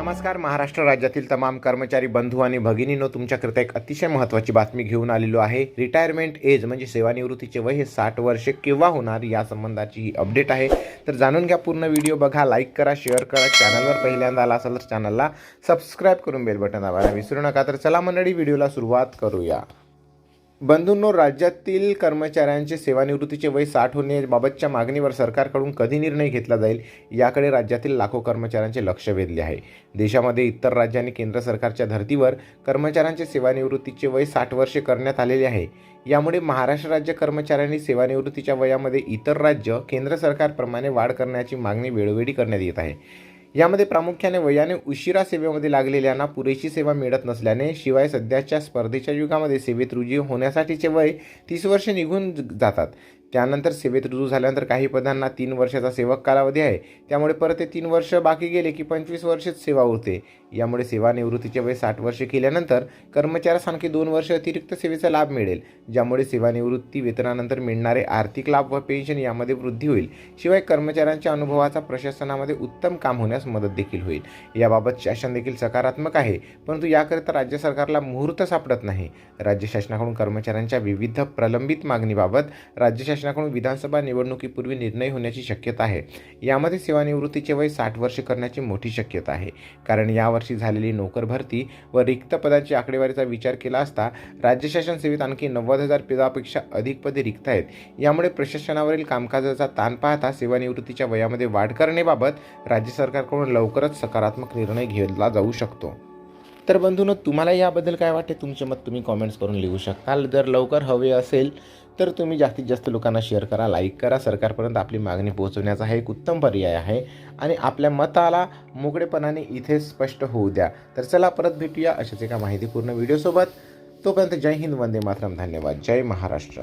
नमस्कार. महाराष्ट्र राज्यातील तमाम कर्मचारी बंधू आणि भगिनीनो तुमच्याकरिता एक अतिशय महत्त्वाची बातमी घेऊन आलेलो आहे. रिटायरमेंट एज म्हणजे सेवानिवृत्तीचे वय हे साठ वर्षे केव्हा होणार या संबंधाची ही अपडेट आहे. तर जाणून घ्या पूर्ण व्हिडिओ बघा लाईक करा शेअर करा. चॅनलवर पहिल्यांदा आला असाल तर चॅनलला सबस्क्राईब करून बेल बटन दाबायला विसरू नका. तर चला मंडळी व्हिडिओला सुरुवात करूया. बंधूंनो राज्यातील कर्मचाऱ्यांचे सेवानिवृत्तीचे वय साठ होण्याबाबतच्या मागणीवर सरकारकडून कधी निर्णय घेतला जाईल याकडे राज्यातील लाखो कर्मचाऱ्यांचे लक्ष वेधले आहे. देशामध्ये इतर राज्यांनी केंद्र सरकारच्या धर्तीवर कर्मचाऱ्यांचे सेवानिवृत्तीचे वय साठ वर्षे करण्यात आलेले आहे. यामुळे महाराष्ट्र राज्य कर्मचाऱ्यांनी सेवानिवृत्तीच्या वयामध्ये इतर राज्य केंद्र सरकारप्रमाणे वाढ करण्याची मागणी वेळोवेळी करण्यात येत आहे. यामध्ये प्रामुख्याने वयाने उशिरा सेवेमध्ये लागलेल्यांना पुरेशी सेवा मिळत नसल्याने शिवाय सध्याच्या स्पर्धेच्या युगामध्ये सेवेत रुजू होण्यासाठीचे वय तीस वर्षे निघून जातात. त्यानंतर सेवेत रुजू झाल्यानंतर काही पदांना तीन वर्षाचा सेवक कालावधी आहे. त्यामुळे परत ते तीन वर्ष बाकी गेले की पंचवीस वर्षच सेवा उरते. यामुळे सेवानिवृत्तीचे वय साठ वर्षे केल्यानंतर कर्मचाऱ्यास आणखी दोन वर्ष अतिरिक्त सेवेचा लाभ मिळेल. ज्यामुळे सेवानिवृत्ती वेतनानंतर मिळणारे आर्थिक लाभ व पेन्शन यामध्ये वृद्धी होईल. शिवाय कर्मचाऱ्यांच्या अनुभवाचा प्रशासनामध्ये उत्तम काम होण्यास मदत देखील होईल. याबाबत शासन देखील सकारात्मक आहे परंतु याकरिता राज्य सरकारला मुहूर्त सापडत नाही. राज्य शासनाकडून कर्मचाऱ्यांच्या विविध प्रलंबित मागणीबाबत राज्य शासनाकडून विधानसभा निवडणुकीपूर्वी निर्णय होण्याची शक्यता आहे. यामध्ये सेवानिवृत्तीचे वय साठ वर्षे करण्याची मोठी शक्यता आहे. कारण यावर्षी झालेली नोकर भरती व रिक्त पदांची आकडेवारीचा विचार केला असता राज्य शासन सेवेत आणखी नव्वद हजार पदापेक्षा अधिक पदे रिक्त आहेत. यामुळे प्रशासनावरील कामकाजाचा ताण पाहता सेवानिवृत्तीच्या वयामध्ये वाढ करण्याबाबत राज्य सरकारकडून लवकरच सकारात्मक निर्णय घेतला जाऊ शकतो. तर बंधूंनो तुम्हाला याबद्दल काय वाटते? तुमचे मत तुम्ही कॉमेंट्स करून लिहू शकाल जर लवकर हवे असेल तर तुम्ही जास्तीत जास्त लोकांना शेअर करा लाईक करा. सरकारपर्यंत आपली मागणी पोहोचवण्याचा हा एक उत्तम पर्याय आहे. आणि आपल्या मताला मोकळेपणाने इथे स्पष्ट होऊ द्या. तर चला परत भेटूया अशाच एका माहितीपूर्ण व्हिडिओसोबत तोपर्यंत जय हिंद वंदे मातरम. धन्यवाद. जय महाराष्ट्र.